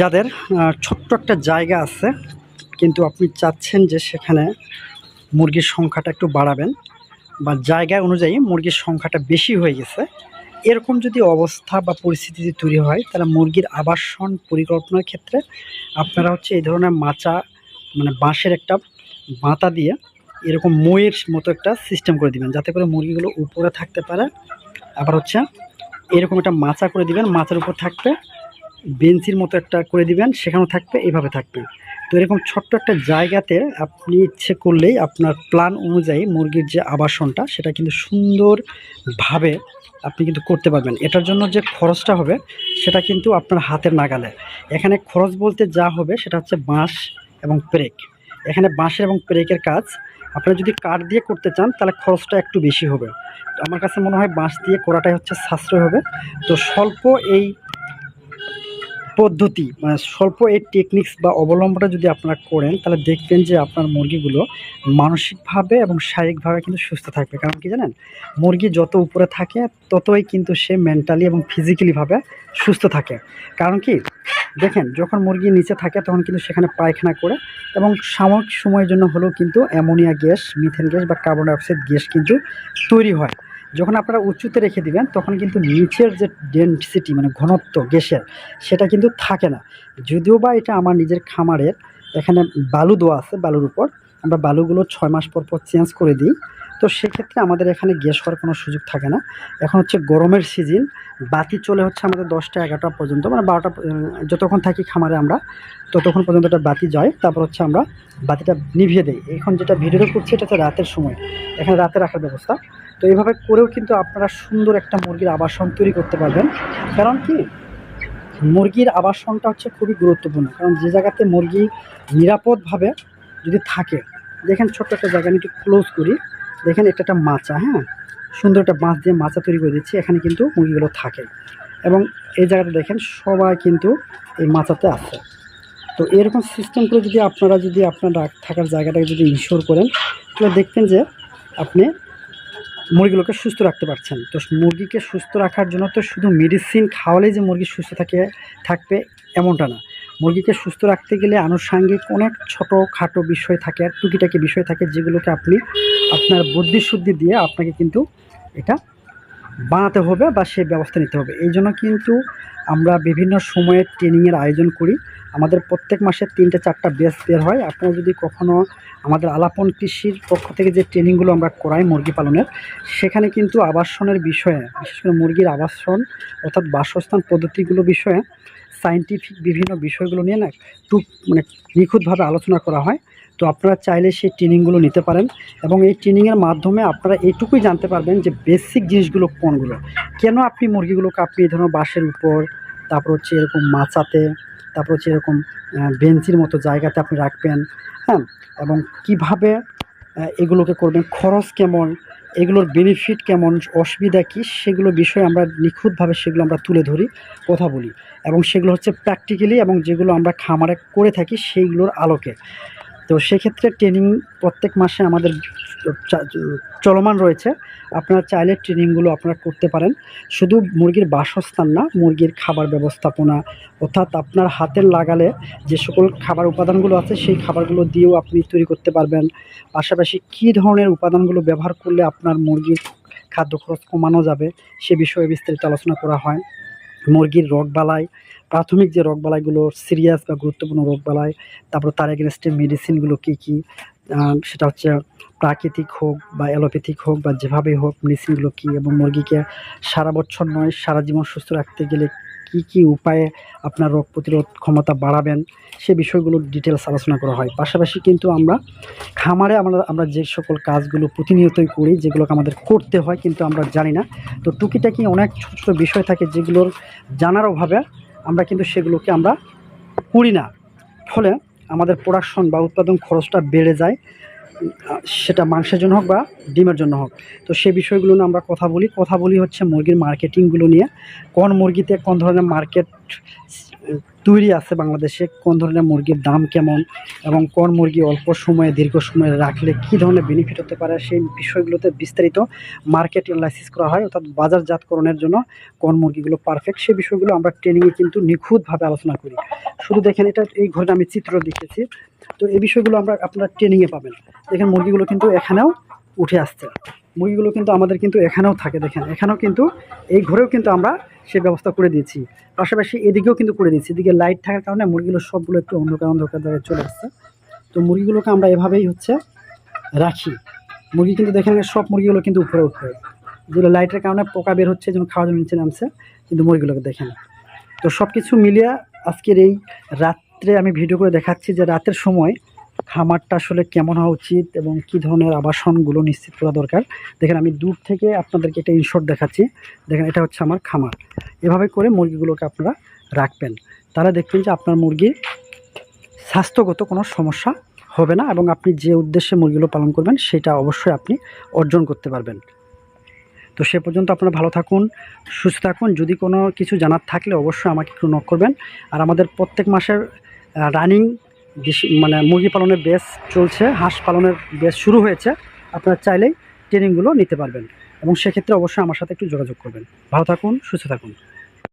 যাদের ছোট্ট একটা জায়গা আছে, কিন্তু আপনি চাচ্ছেন যে সেখানে মুরগির সংখ্যাটা একটু বাড়াবেন বা জায়গা অনুযায়ী মুরগির সংখ্যাটা বেশি হয়ে গেছে, এরকম যদি অবস্থা বা পরিস্থিতি যদি তৈরি হয়, তাহলে মুরগির আবাসন পরিকল্পনার ক্ষেত্রে আপনারা হচ্ছে এই ধরনের মাচা মানে বাঁশের একটা বাঁতা দিয়ে এরকম ময়ের মতো একটা সিস্টেম করে দিবেন, যাতে করে মুরগিগুলো উপরে থাকতে পারে। আবার হচ্ছে এরকম একটা মাচা করে দিবেন, মাচার উপর থাকবে বেঞ্চির মতো একটা করে দিবেন, সেখানেও থাকবে এইভাবে থাকবে। তো এরকম ছোট্ট একটা জায়গাতে আপনি ইচ্ছে করলেই আপনার প্ল্যান অনুযায়ী মুরগির যে আবাসনটা, সেটা কিন্তু সুন্দরভাবে আপনি কিন্তু করতে পারবেন। এটার জন্য যে খরচটা হবে, সেটা কিন্তু আপনার হাতের নাগালে। এখানে খরচ বলতে যা হবে, সেটা হচ্ছে বাঁশ এবং প্রেক। এখানে বাঁশের এবং প্রেকের কাজ, আপনারা যদি কাঠ দিয়ে করতে চান, তাহলে খরচটা একটু বেশি হবে। আমার কাছে মনে হয় বাঁশ দিয়ে করাটাই হচ্ছে সাশ্রয় হবে। তো স্বল্প এই পদ্ধতি মানে স্বল্প এই টেকনিক্স বা অবলম্বনটা যদি আপনারা করেন, তাহলে দেখবেন যে আপনার মুরগিগুলো মানসিকভাবে এবং শারীরিকভাবে কিন্তু সুস্থ থাকবে। কারণ কি জানেন? মুরগি যত উপরে থাকে, ততই কিন্তু সে মেন্টালি এবং ফিজিক্যালিভাবে সুস্থ থাকে। কারণ কি? দেখেন, যখন মুরগি নিচে থাকে, তখন কিন্তু সেখানে পায়খানা করে এবং সাময়িক সময়ের জন্য হলেও কিন্তু অ্যামোনিয়া গ্যাস, মিথেন গ্যাস বা কার্বন ডাইঅক্সাইড গ্যাস কিন্তু তৈরি হয়। যখন আপনারা উঁচুতে রেখে দিবেন, তখন কিন্তু নিচের যে ডেন্সিটি মানে ঘনত্ব, গ্যাসের, সেটা কিন্তু থাকে না। যদিও বা এটা আমার নিজের খামারের, এখানে বালু দেওয়া আছে বালুর উপর, আমরা বালুগুলো ছয় মাস পর পর চেঞ্জ করে দিই। তো সেক্ষেত্রে আমাদের এখানে গ্যাস হওয়ার কোনো সুযোগ থাকে না। এখন হচ্ছে গরমের সিজন বাতি চলে হচ্ছে আমাদের দশটা, এগারোটা পর্যন্ত মানে বারোটা যতক্ষণ থাকি খামারে আমরা, ততক্ষণ পর্যন্ত একটা বাতি যায়। তারপর হচ্ছে আমরা বাতিটা নিভিয়ে দিই। এখন যেটা ভিডিও করছি, এটা হচ্ছে রাতের সময়। এখানে রাতে রাখার ব্যবস্থা। তো এইভাবে করেও কিন্তু আপনারা সুন্দর একটা মুরগির আবাসন তৈরি করতে পারবেন। কারণ কি? মুরগির আবাসনটা হচ্ছে খুবই গুরুত্বপূর্ণ। কারণ যে জায়গাতে মুরগি নিরাপদভাবে যদি থাকে, দেখেন ছোট্ট একটা জায়গা, আমি একটু ক্লোজ করি। দেখেন এটা একটা মাচা হ্যাঁ? সুন্দর একটা বাঁশ দিয়ে মাচা তৈরি করে দিচ্ছি, এখানে কিন্তু মুরগিগুলো থাকে। এবং এই জায়গাটা দেখেন সবাই কিন্তু এই মাচাতে আছে। তো এরকম সিস্টেম করে যদি আপনারা যদি আপনার থাকার জায়গাটাকে যদি ইনশোর করেন, তাহলে দেখবেন যে আপনি মুরগিগুলোকে সুস্থ রাখতে পারছেন। তো মুরগিকে সুস্থ রাখার জন্য তো শুধু মেডিসিন খাওয়ালেই যে মুরগি সুস্থ থাকে, থাকবে এমনটা না। মুরগিকে সুস্থ রাখতে গেলে আনুষাঙ্গিক অনেক ছোটো খাটো বিষয় থাকে আর টুকিটাকি বিষয় থাকে, যেগুলোকে আপনি আপনার বুদ্ধিশুদ্ধি দিয়ে আপনাকে কিন্তু এটা বানাতে হবে বা সেই ব্যবস্থা নিতে হবে। এই জন্য কিন্তু আমরা বিভিন্ন সময়ে ট্রেনিংয়ের আয়োজন করি। আমাদের প্রত্যেক মাসে তিনটে চারটা বেস বের হয়। আপনারা যদি কখনও আমাদের আলাপন কৃষির পক্ষ থেকে যে ট্রেনিংগুলো আমরা করাই মুরগি পালনের, সেখানে কিন্তু আবাসনের বিষয়ে, বিশেষ করে মুরগির আবাসন অর্থাৎ বাসস্থান পদ্ধতিগুলো বিষয়ে সায়েন্টিফিক বিভিন্ন বিষয়গুলো নিয়ে না টুক মানে নিখুঁতভাবে আলোচনা করা হয়। তো আপনারা চাইলে সেই ট্রেনিংগুলো নিতে পারেন এবং এই ট্রেনিংয়ের মাধ্যমে আপনারা এইটুকুই জানতে পারবেন যে বেসিক জিনিসগুলো কোনগুলো। কেন আপনি মুরগিগুলোকে আপনি এই ধরনের বাঁশের উপর, তারপর হচ্ছে এরকম মাচাতে তারপর হচ্ছে এরকম বেঞ্চির মতো জায়গাতে আপনি রাখবেন হ্যাঁ? এবং কীভাবে এগুলোকে করবেন, খরচ কেমন, এগুলোর বেনিফিট কেমন, অসুবিধা কী, সেগুলো বিষয়ে আমরা নিখুঁতভাবে সেগুলো আমরা তুলে ধরি, কথা বলি। এবং সেগুলো হচ্ছে প্র্যাকটিক্যালি এবং যেগুলো আমরা খামারে করে থাকি, সেইগুলোর আলোকে। তো সেক্ষেত্রে ট্রেনিং প্রত্যেক মাসে আমাদের চলমান রয়েছে। আপনারা চাইলে ট্রেনিংগুলো আপনারা করতে পারেন। শুধু মুরগির বাসস্থান না, মুরগির খাবার ব্যবস্থাপনা, অর্থাৎ আপনার হাতের লাগালে যে সকল খাবার উপাদানগুলো আছে, সেই খাবারগুলো দিয়েও আপনি তৈরি করতে পারবেন। পাশাপাশি কী ধরনের উপাদানগুলো ব্যবহার করলে আপনার মুরগির খাদ্য খরচ কমানো যাবে, সে বিষয়ে বিস্তারিত আলোচনা করা হয়। মুরগির রোগ রোগবালাই প্রাথমিক যে রোগ বালাইগুলো সিরিয়াস বা গুরুত্বপূর্ণ রোগ রোগবালাই তারপর তার এগেনস্টে মেডিসিনগুলো কী কী সেটা হচ্ছে প্রাকৃতিক হোক বা অ্যালোপ্যাথিক হোক বা যেভাবেই হোক মেডিসিনগুলো কী এবং মুরগিকে সারা বছর নয়, সারা জীবন সুস্থ রাখতে গেলে কী কী উপায়ে আপনার রোগ প্রতিরোধ ক্ষমতা বাড়াবেন, সে বিষয়গুলো ডিটেলস আলোচনা করা হয়। পাশাপাশি কিন্তু আমরা খামারে আমরা আমরা যে সকল কাজগুলো প্রতিনিয়তই করি, যেগুলোকে আমাদের করতে হয় কিন্তু আমরা জানি না। তো টুকিটাকি অনেক ছোটো ছোটো বিষয় থাকে যেগুলোর জানার অভাবে আমরা কিন্তু সেগুলোকে আমরা করি না। ফলে আমাদের প্রোডাকশন বা উৎপাদন খরচটা বেড়ে যায়। সেটা মাংসের জন্য হোক বা ডিমের জন্য হোক। তো সেই বিষয়গুলো নিয়ে আমরা কথা বলি। কথা বলি হচ্ছে মুরগির মার্কেটিংগুলো নিয়ে। কোন মুরগিতে কোন ধরনের মার্কেট তৈরি আছে বাংলাদেশে, কোন ধরনের মুরগির দাম কেমন এবং কোন মুরগি অল্প সময়ে, দীর্ঘ সময়ে রাখলে কী ধরনের বেনিফিট হতে পারে সেই বিষয়গুলোতে বিস্তারিত মার্কেট অ্যানালাইসিস করা হয় অর্থাৎ বাজারজাতকরণের জন্য কোন মুরগিগুলো পারফেক্ট সেই বিষয়গুলো আমরা ট্রেনিংয়ে কিন্তু নিখুঁতভাবে আলোচনা করি। শুধু দেখেন এটা, এই ঘরে আমি চিত্র দেখেছি। তো এই বিষয়গুলো আমরা আপনারা ট্রেনিংয়ে পাবেন। দেখেন মুরগিগুলো কিন্তু এখানেও উঠে আসছে। মুরগিগুলো কিন্তু আমাদের কিন্তু এখানেও থাকে দেখেন। এখানেও কিন্তু, এই ঘরেও কিন্তু আমরা সে ব্যবস্থা করে দিয়েছি। পাশাপাশি এদিকেও কিন্তু করে দিয়েছি। এদিকে লাইট থাকার কারণে মুরগিগুলো সবগুলো একটু অন্ধকার অন্ধকার জায়গায় চলে আসছে। তো মুরগিগুলোকে আমরা এভাবেই হচ্ছে রাখি। মুরগি কিন্তু দেখেন সব মুরগিগুলো কিন্তু উপরে উঠবে যেগুলো লাইটের কারণে পোকা বের হচ্ছে যেন খাওয়ার জন্য নিচে নামছে, কিন্তু মুরগিগুলোকে দেখেন তো সব কিছু মিলিয়ে আজকের এই রাত্রে আমি ভিডিও করে দেখাচ্ছি যে রাতের সময় খামারটা আসলে কেমন হওয়া উচিত এবং কী ধরনের আবাসনগুলো নিশ্চিত করা দরকার? দেখেন, আমি দূর থেকে আপনাদেরকে একটা ইনশর্ট দেখাচ্ছি। দেখেন, এটা হচ্ছে আমার খামার। এভাবে করে মুরগিগুলোকে আপনারা রাখবেন। তাহলে দেখবেন যে আপনার মুরগি স্বাস্থ্যগত কোনো সমস্যা হবে না এবং আপনি যে উদ্দেশ্যে মুরগিগুলো পালন করবেন, সেটা অবশ্যই আপনি অর্জন করতে পারবেন। তো সে পর্যন্ত আপনারা ভালো থাকুন, সুস্থ থাকুন। যদি কোনো কিছু জানার থাকলে অবশ্যই আমাকে একটু নক করবেন। আর আমাদের প্রত্যেক মাসের রানিং মানে মুরগি পালনের বেস চলছে, হাঁস পালনের বেস শুরু হয়েছে। আপনারা চাইলেই ট্রেনিংগুলো নিতে পারবেন। এবং সেক্ষেত্রে অবশ্যই আমার সাথে একটু যোগাযোগ করবেন। ভালো থাকুন, সুস্থ থাকুন।